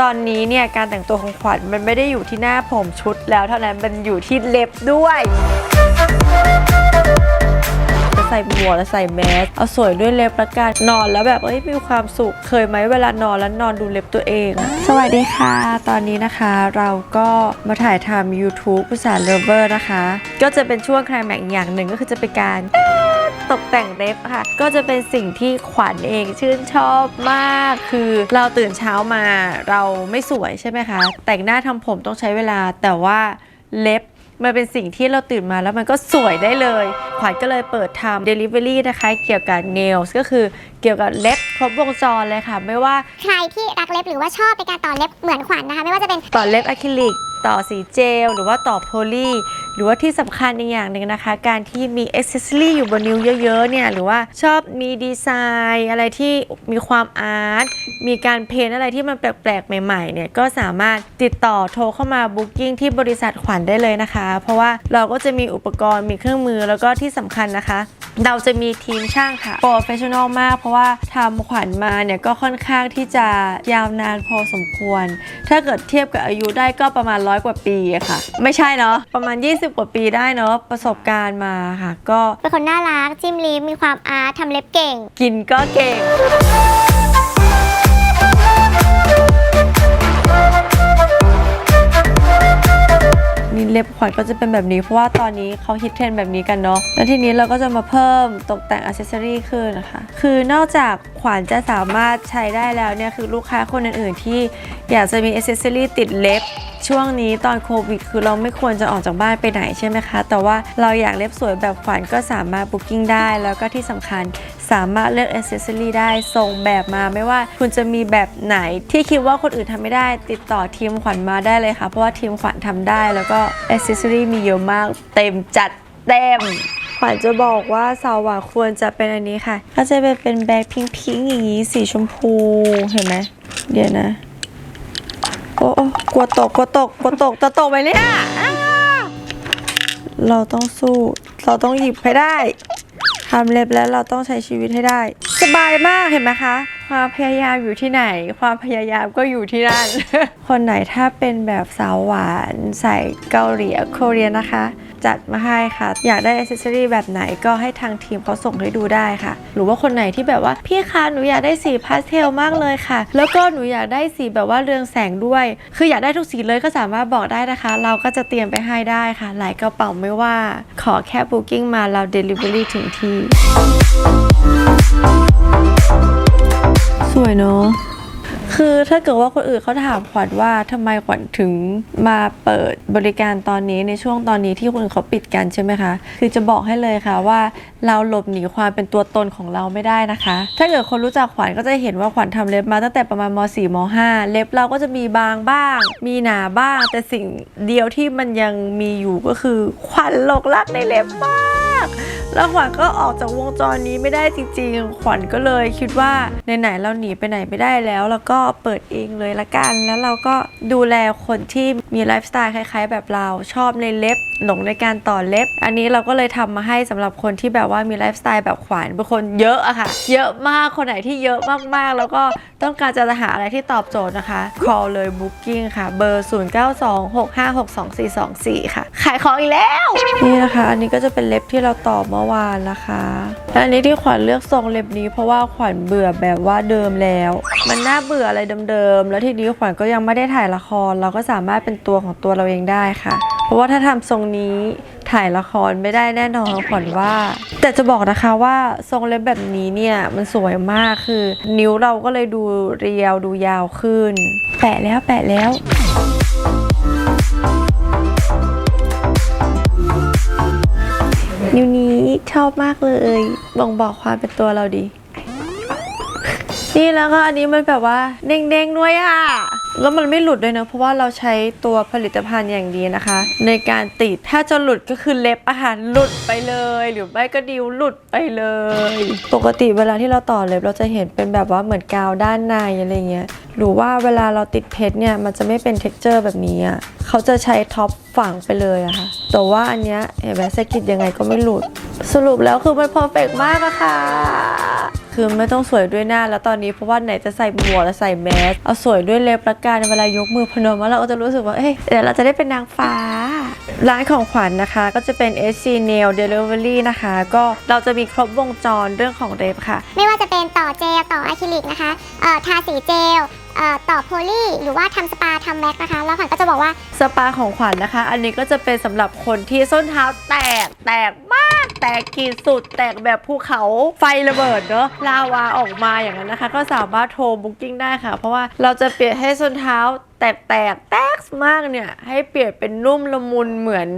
ตอนนี้เนี่ยการแต่งตัวของขวัญมันไม่ได้อยู่ที่หน้าผมชุดแล้วเท่านั้นมันอยู่ที่เล็บด้วยจะใส่หมวกแล้วใส่แมสเอาสวยด้วยเล็บละกันนอนแล้วแบบเอ้ยมีความสุขเคยไหมเวลานอนแล้วนอนดูเล็บตัวเองอะสวัสดีค่ะ ตอนนี้นะคะเราก็มาถ่ายทำ YouTube ภาษาเลเวอร์นะคะ ก็จะเป็นช่วงคลายแม็กซ์อีกอย่างหนึ่งก็คือจะเป็นการ ตกแต่งเล็บค่ะ ก็จะเป็นสิ่งที่ขวัญเองชื่นชอบมาก คือเราตื่นเช้ามาเราไม่สวยใช่ไหมคะ แต่งหน้าทำผมต้องใช้เวลา แต่ว่าเล็บมันเป็นสิ่งที่เราตื่นมาแล้วมันก็สวยได้เลย ขวัญก็เลยเปิดทำ Delivery นะคะ เกี่ยวกับ nails ก็คือเกี่ยวกับเล็บครบวงจรเลยค่ะ ไม่ว่าใครที่รักเล็บหรือว่าชอบในการต่อเล็บเหมือนขวัญนะคะ ไม่ว่าจะเป็นต่อเล็บอะคริลิก ต่อสีเจล หรือว่าต่อโพลีห รือว่าที่สำคัญอีกอย่างหนึ่งนะคะ การที่มีอ c เซสซอรี่อยู่บนนิ้วเยอะๆเนี่ยหรือว่าชอบมีดีไซน์อะไรที่มีความอาร์ตมีการเพ้นอะไรที่มันแปลกๆ ใหม่ๆเนี่ยก็สามารถติดต่อโทรเข้ามาบุ๊กิ้งที่บริษัทขวัญได้เลยนะคะ เพราะว่าเราก็จะมีอุปกรณ์มีเครื่องมือแล้วก็ที่สำคัญนะคะ เราจะมีทีมช่างค่ะโปรเฟชชั่นอลมาก เพราะว่าทำขวัญมาเนี่ยก็ค่อนข้างที่จะยาวนานพอสมควร ถ้าเกิดเทียบกับอายุได้ก็ประมาณร้อยกว่าปีอะค่ะ ไม่ใช่เนาะประมาณ 20 กว่าปีได้เนาะประสบการณ์มาค่ะ ก็เป็นคนน่ารักจิ้มลิ้มมีความอาร์ตทำเล็บเก่ง กินก็เก่ง ล็บขวัญก็จะเป็นแบบนี้เพราะว่าตอนนี้เขาฮิตเทรนแบบนี้กันเนาะแล้วทีนี้เราก็จะมาเพิ่มตกแต่งอ c เซสซอรี่ขึ้นนะคะคือนอกจากขวัญจะสามารถใช้ได้แล้วเนี่ยคือลูกค้าคนอื่นๆ ที่อยากจะมีอ c เซสซอรี่ติดเล็บช่วงนี้ตอนโควิดคือเราไม่ควรจะออกจากบ้านไปไหนใช่ไหมคะ แต่ว่าเราอยากเล็บสวยแบบขวัญก็สามารถบุ๊กิ้งได้ แล้วก็ที่สำคัญ สามารถเลือกอ c เซสซอรี่ได้ส่งแบบมาไม่ว่า คุณจะมีแบบไหนที่คิดว่าคนอื่นทำไม่ได้ ติดต่อทีมขวัญมาได้เลยค่ะ เพราะว่าทีมขวัญทำได้แล้วก็อ c เซสซอรี่มีเยอะมาก เต็มจัดเต็มขวัญจะบอกว่าสาวหวานควรจะเป็นอันนี้ค่ะ ก็จะเป็นเป็นแบล็คพิงพิงอย่างนี้สีชมพูเห็นไหมเดี๋ยวนะ โอ้โอ้กลัวตกกลัวตกกลัวตกจะตกไปเนี่ยอ้าเราต้องสู้ เราต้องหยิบให้ได้ ทำเล็บแล้วเราต้องใช้ชีวิตให้ได้ สบายมากเห็นไหมคะ ความพยายามอยู่ที่ไหน ความพยายามก็อยู่ที่นั่น คนไหนถ้าเป็นแบบสาวหวานใส่เกาหลีโคเรียนะคะ จัดมาให้ค่ะ อยากได้อ c เซอรี่แบบไหนก็ให้ทางทีมเขาส่งให้ดูได้ค่ะ หรือว่าคนไหนที่แบบว่าพี่คะหนูอยากได้สีพาสเทลมากเลยค่ะ แล้วก็หนูอยากได้สีแบบว่าเรืองแสงด้วย คืออยากได้ทุกสีเลยก็สามารถบอกได้นะคะ เราก็จะเตรียมไปให้ได้ค่ะ หลายกระเป๋าไม่ว่า ขอแค่ Booking มาเรา Delivery ถึงที่ สวยเนาะ คือถ้าเกิดว่าคนอื่นเขาถามขวัญว่าทำไมขวัญถึงมาเปิดบริการตอนนี้ในช่วงตอนนี้ที่คนอื่นเขาปิดกันใช่ไหมคะ คือจะบอกให้เลยค่ะว่าเราหลบหนีความเป็นตัวตนของเราไม่ได้นะคะ ถ้าเกิดคนรู้จักขวัญก็จะเห็นว่าขวัญทำเล็บมาตั้งแต่ประมาณม .4 ม .5 เล็บเราก็จะมีบางบ้าง มีหนาบ้าง แต่สิ่งเดียวที่มันยังมีอยู่ก็คือขวัญหลงรักในเล็บมากแล้วขวัญก็ออกจากวงจรนี้ไม่ได้จริงๆ ขวัญก็เลยคิดว่าไหนๆเราหนีไปไหนไม่ได้แล้ว แล้วก็เปิดเองเลยละกัน แล้วเราก็ดูแลคนที่มีไลฟ์สไตล์คล้ายๆ แบบเราชอบในเล็บหลงในการต่อเล็บ อันนี้เราก็เลยทำมาให้สำหรับคนที่แบบว่ามีไลฟ์สไตล์แบบขวัญเป็นคนเยอะอะค่ะ เยอะมากคนไหนที่เยอะมากๆ แล้วก็ต้องการจะหาอะไรที่ตอบโจทย์นะคะ call เลย booking ค่ะ เบอร์ 0926562424 ค่ะ ขายของอีกแล้ว นี่นะคะ อันนี้ก็จะเป็นเล็บที่เราต่อเมื่อวานนะคะและอันนี้ที่ขวัญเลือกทรงเล็บนี้ เพราะว่าขวัญเบื่อแบบว่าเดิมแล้ว มันน่าเบื่ออะไรเดิมๆแล้วทีนี้ขวัญก็ยังไม่ได้ถ่ายละคร เราก็สามารถเป็นตัวของตัวเราเองได้ค่ะ เพราะว่าถ้าทำทรงนี้ถ่ายละครไม่ได้แน่นอนขวัญว่า แต่จะบอกนะคะว่าทรงเล็บแบบนี้เนี่ยมันสวยมากคือ นิ้วเราก็เลยดูเรียวดูยาวขึ้น แปะแล้วแปะแล้วนิ้วนี้ ชอบมากเลย บ่งบอกความเป็นตัวเราดี นี่แล้วก็อันนี้มันแบบว่าเด้งๆด้วยอะแล้วมันไม่หลุดด้วยนะเพราะว่าเราใช้ตัวผลิตภัณฑ์อย่างดีนะคะ ในการติดถ้าจะหลุดก็คือเล็บอาหารหลุดไปเลย หรือไม่ก็ดิวหลุดไปเลย ปกติเวลาที่เราต่อเล็บเราจะเห็นเป็นแบบว่าเหมือนกาวด้านในอะไรเงี้ยหรือว่าเวลาเราติดเพชรเนี่ยมันจะไม่เป็น t e x t อร์แบบนี้อะเขาจะใช้ท็อปฝังไปเลยอะค่ะแต่ว่าอันเนี้ยเห็นไหมสกิดยังไงก็ไม่หลุด สรุปแล้วคือมันเพอร์เฟกมากอะค่ะ คือไม่ต้องสวยด้วยหน้าแล้วตอนนี้เพราะว่าไหนจะใส่หมวกและใส่แมสเอาสวยด้วยเล็บละกันเวลายกมือพนมแล้วเราก็จะรู้สึกว่าเอ้ยเดี๋ยวเราจะได้เป็นนางฟ้า ร้านของขวัญนะคะ ก็จะเป็น SC Nail Delivery นะคะ ก็เราจะมีครบวงจรเรื่องของเล็บค่ะ ไม่ว่าจะเป็นต่อเจลต่ออะคริลิกนะคะเอ่อทาสีเจล ต่อโพลีหรือว่าทำสปาทำแม็กนะคะ แล้วขวัญก็จะบอกว่าสปาของขวัญนะคะ อันนี้ก็จะเป็นสำหรับคนที่ส้นเท้าแตกแตกมาก แตกขีดสุด แตกแบบภูเขาไฟระเบิดเนอะลาวาออกมาอย่างนั้นนะคะ ก็สามารถโทรบุ๊กิ้งได้ค่ะ เพราะว่าเราจะเปลี่ยนให้ส้นเท้าแตกแตกแตกมากเนี่ยให้เปลี่ยนเป็นนุ่มละมุนเหมือน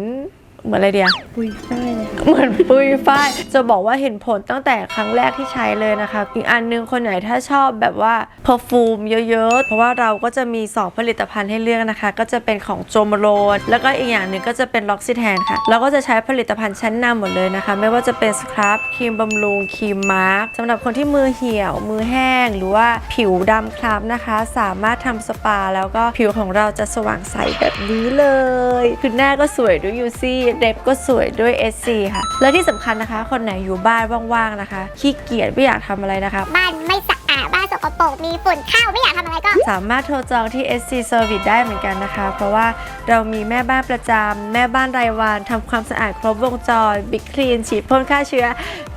เหมือนอะไรเดียปุยฝ้ายเลยค่ะเหมือนปุยฝ้ายจะบอกว่าเห็นผลตั้งแต่ครั้งแรกที่ใช้เลยนะคะ อีกอันนึงคนไหนถ้าชอบแบบว่าเพอร์ฟูมเยอะๆ เพราะว่าเราก็จะมี2ผลิตภัณฑ์ให้เลือกนะคะ ก็จะเป็นของโจมโรนแล้วก็อีกอย่างหนึ่งก็จะเป็นล็อกซิแทนค่ะ เราก็จะใช้ผลิตภัณฑ์ชั้นนำหมดเลยนะคะ ไม่ว่าจะเป็นสครับครีมบำรุงครีมมาร์กสำหรับคนที่มือเหี่ยว มือแห้ง หรือว่าผิวดำคล้ำนะคะ สามารถทำสปา แล้วก็ผิวของเราจะสว่างใสแบบนี้เลยคือหน้าก็สวยด้วย UC เล็บก็สวยด้วย SC ค่ะ และที่สำคัญนะคะ คนไหนอยู่บ้านว่างๆนะคะ ขี้เกียจไม่อยากทำอะไรนะคะ บ้านไม่สะอาดบ้านสกปรกมีฝุ่นเข้าไม่อยากทำอะไรก็ สามารถโทรจองที่ SC Service ได้เหมือนกันนะคะ เพราะว่าเรามีแม่บ้านประจำแม่บ้านรายวันทำความสะอาดครบวงจรบิ๊กคลีนฉีดพ่นฆ่าเชื้อ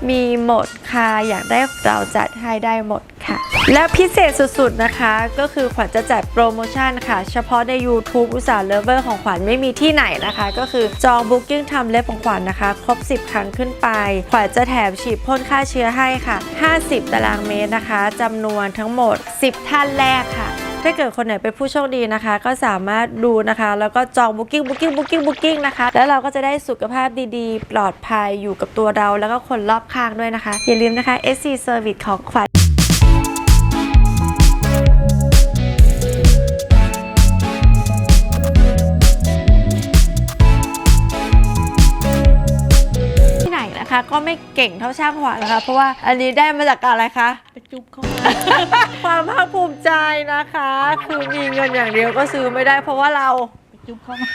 มีหมดค่ะอยากได้เราจัดให้ได้หมด ค่ะ และพิเศษสุดๆนะคะ ก็คือขวัญจะจัดโปรโมชั่นค่ะ เฉพาะใน YouTube อุตสาห์เลเวอร์ของขวัญไม่มีที่ไหนนะคะ ก็คือจอง Booking ทำเล็บของขวัญนะคะ ครบ 10 ครั้งขึ้นไป ขวัญจะแถมฉีดพ่นฆ่าเชื้อให้ค่ะ 50 ตารางเมตรนะคะจำนวนทั้งหมด 10 ท่านแรกค่ะถ้าเกิดคนไหนเป็นผู้โชคดีนะคะ ก็สามารถดูนะคะ แล้วก็จอง Booking Booking Booking Booking นะคะ แล้วเราก็จะได้สุขภาพดีๆ ปลอดภัยอยู่กับตัวเรา แล้วก็คนรอบข้างด้วยนะคะ อย่าลืมนะคะ SC Service ของขวัญ ก็ไม่เก่งเท่าช่างขวัญนะคะ เพราะว่าอันนี้ได้มาจากการอะไรคะไปจุ๊บเข้ามาความภาคภูมิใจนะคะ คือมีเงินอย่างเดียวก็ซื้อไม่ได้เพราะว่าเราไป จุ๊บเข้ามา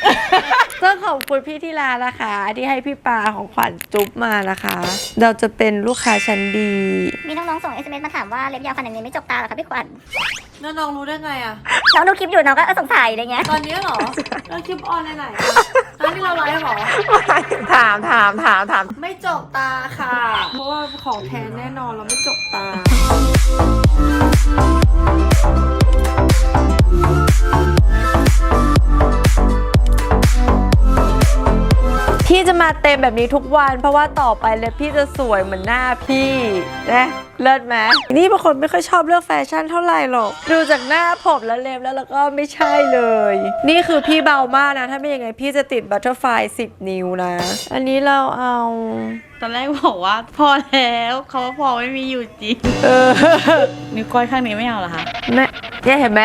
ต้องขอบคุณพี่ที่ร้านนะคะ ที่ให้พี่ปาของขวัญจุ๊บมานะคะ เราจะเป็นลูกค้าชั้นดี มีน้องๆส่ง SMS มาถามว่าเล็บยาวขนาดนี้ไม่จกตาเหรอคะพี่ขวัญแล้วน้องรู้ได้ไงอะน้องดูคลิปอยู่น้องก็เออสงสัยอะไรเงี้ย ตอนนี้เหรอเราคลิปออนในไหนตอนที่เราไลฟ์เหรอ ถามถามถามถาม ไม่จกตาค่ะ เพราะว่าของแท้แน่นอนเราไม่จกตา พี่จะมาเต็มแบบนี้ทุกวัน เพราะว่าต่อไปเลยพี่จะสวยเหมือนหน้าพี่นะเลิศไหมนี่บางคนไม่ค่อยชอบเลือกแฟชั่นเท่าไหร่หรอก ดูจากหน้าผมและเล็บแล้วแล้วก็ไม่ใช่เลย นี่คือพี่เบามากนะ ถ้าไม่อย่างไงพี่จะติดบัตเตอร์ไฟ10นิ้วนะ อันนี้เราเอาตอนแรกบอกว่าพอแล้วเขาว่าพอไม่มีอยู่จริงเออนิ้วก้อยข้างนี้ไม่เอาเหรอคะแม่เนี่ยเห็นไหม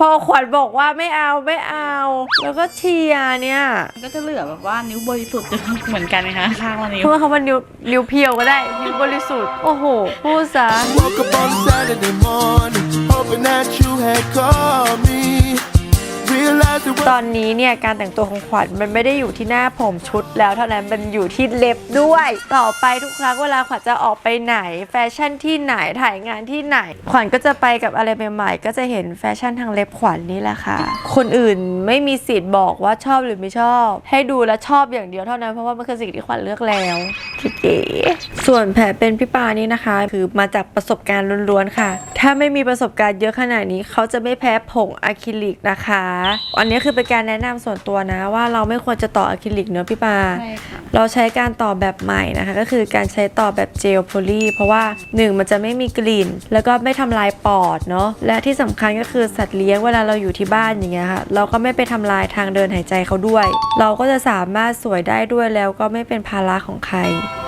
พอขวัญบอกว่าไม่เอาไม่เอา แล้วก็เชียร์เนี่ยมันก็จะเหลือแบบว่านิ้วบริสุทธิ์เหมือนกันไหมคะข้างละนิ้ว พูดคำว่านิ้วนิ้วเพียวก็ได้ นิ้วบริสุทธิ์ โอ้โห พูดซะ Woke up on Saturday morning, hoping that you had called me. ตอนนี้เนี่ยการแต่งตัวของขวัญมันไม่ได้อยู่ที่หน้าผมชุดแล้วเท่านั้นมันอยู่ที่เล็บด้วย ต่อไปทุกครั้งเวลาขวัญจะออกไปไหน แฟชั่นที่ไหนถ่ายงานที่ไหน ขวัญก็จะไปกับอะไรใหม่ๆก็จะเห็นแฟชั่นทางเล็บขวัญนี่แหละค่ะ คนอื่นไม่มีสิทธิ์บอกว่าชอบหรือไม่ชอบ ให้ดูและชอบอย่างเดียวเท่านั้นเพราะว่ามันคือสิ่งที่ขวัญเลือกแล้วเก๋ส่วนแผลเป็นพี่ปานี่นะคะ คือมาจากประสบการณ์ล้วนๆค่ะ ถ้าไม่มีประสบการณ์เยอะขนาดนี้เขาจะไม่แพ้ผงอะคริลิกนะคะอันนี้คือเป็นการแนะนำส่วนตัวนะว่าเราไม่ควรจะต่ออะคริลิกเนอะพี่ปาใช่ค่ะเราใช้การต่อแบบใหม่นะคะ ก็คือการใช้ต่อแบบเจลโพลีเพราะว่า 1 มันจะไม่มีกลิ่น แล้วก็ไม่ทำลายปอดเนาะและที่สำคัญก็คือสัตว์เลี้ยงเวลาเราอยู่ที่บ้านอย่างเงี้ยค่ะเราก็ไม่ไปทำลายทางเดินหายใจเขาด้วย เราก็จะสามารถสวยได้ด้วยแล้วก็ไม่เป็นภาระของใคร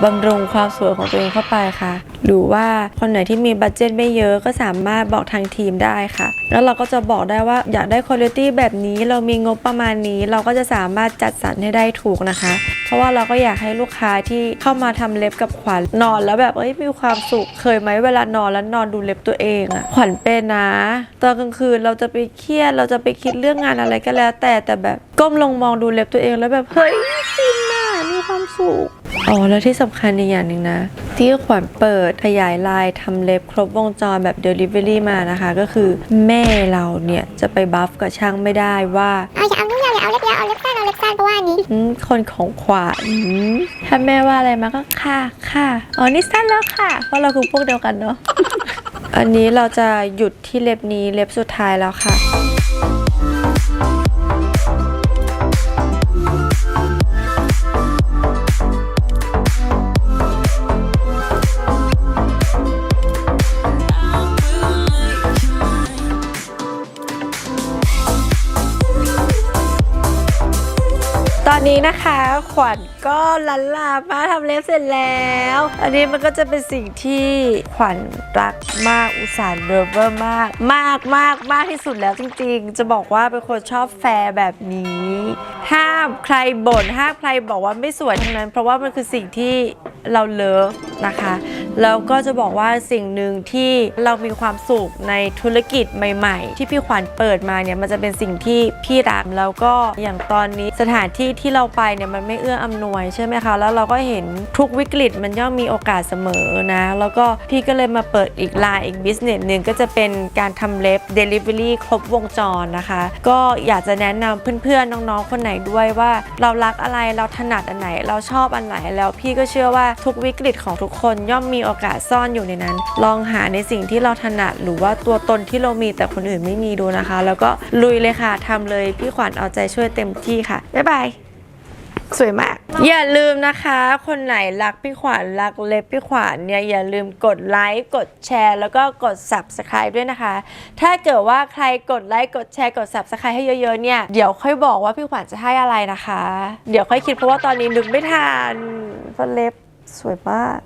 บำรุงความสวยของตัวเองเข้าไปค่ะ หรือว่าคนไหนที่มีบัตเจ็ตไม่เยอะก็สามารถบอกทางทีมได้ค่ะ แล้วเราก็จะบอกได้ว่าอยากได้คุณภาพแบบนี้เรามีงบประมาณนี้ เราก็จะสามารถจัดสรรให้ได้ถูกนะคะ เพราะว่าเราก็อยากให้ลูกค้าที่เข้ามาทำเล็บกับขวัญนอนแล้วแบบเอ้ยมีความสุขเคยไหมเวลานอนแล้วนอนดูเล็บตัวเองอะขวัญเป็นนะตอนกลางคืนเราจะไปเครียดเราจะไปคิดเรื่องงานอะไรก็แล้ว แต่แต่แบบก้มลงมองดูเล็บตัวเองแล้วแบบเฮ้ย ความสุขอ๋อแล้วที่สำคัญอีกอย่างหนึ่งนะ ที่ขวัญเปิดขยายลายทำเล็บครบวงจรแบบ Delivery มานะคะ ก็คือแม่เราเนี่ยจะไปบัฟกับช่างไม่ได้ว่าเอาอย่าเอานุ่งยาวอย่าเอาเล็บยาวเอาเล็บสั้นเอาเล็บสั้นเพราะว่าอันนี้อืมคนของขวานถ้าแม่ว่าอะไรมาก็ค่ะค่ะอ๋อนี่สั้นแล้วค่ะ เพราะเราคือพวกเดียวกันเนาะอันนี้เราจะหยุดที่เล็บนี้เล็บสุดท้ายแล้วค่ะ ตอนนี้นะคะขวัญก็ลันลามาทำเล็บเสร็จแล้ว อันนี้มันก็จะเป็นสิ่งที่ขวัญรักมากอุตส่าห์เลิฟเวอร์มาก มากมากมากที่สุดแล้วจริง ๆ จะบอกว่าเป็นคนชอบแฟร์แบบนี้ ห้ามใครบ่นห้ามใครบอกว่าไม่สวยทั้งนั้น เพราะว่ามันคือสิ่งที่เราเลิฟนะคะแล้วก็จะบอกว่าสิ่งหนึ่งที่เรามีความสุขในธุรกิจใหม่ ๆ ที่พี่ขวัญเปิดมาเนี่ยมันจะเป็นสิ่งที่พี่รักแล้วก็อย่างตอนนี้สถานที่ที่เราไปเนี่ยมันไม่เอื้ออำนวยใช่ไหมคะแล้วเราก็เห็นทุกวิกฤตมันย่อมมีโอกาสเสมอนะแล้วก็พี่ก็เลยมาเปิดอีกไลน์อีกบิสเนสหนึ่งก็จะเป็นการทำเล็บ Delivery ครบวงจรนะคะ ก็อยากจะแนะนำเพื่อนๆน้องๆคนไหนด้วยว่าเรารักอะไรเราถนัดอันไหน เราชอบอันไหนแล้วพี่ก็เชื่อว่าทุกวิกฤตของทุกคนย่อมมีโอกาสซ่อนอยู่ในนั้น ลองหาในสิ่งที่เราถนัดหรือว่าตัวตนที่เรามีแต่คนอื่นไม่มีดูนะคะ แล้วก็ลุยเลยค่ะทำเลยพี่ขวัญเอาใจช่วยเต็มที่ค่ะบ๊ายบาย สวยมาก อย่าลืมนะคะ คนไหนรักพี่ขวัญรักเล็บพี่ขวัญเนี่ยอย่าลืมกดไลค์กดแชร์ แล้วก็กด subscribe ด้วยนะคะ ถ้าเกิดว่าใครกดไลค์กดแชร์กด subscribe ให้เยอะๆเนี่ยเดี๋ยวค่อยบอกว่าพี่ขวัญจะให้อะไรนะคะ เดี๋ยวค่อยคิดเพราะว่าตอนนี้นึกไม่ทันเพราะเล็บสวยมาก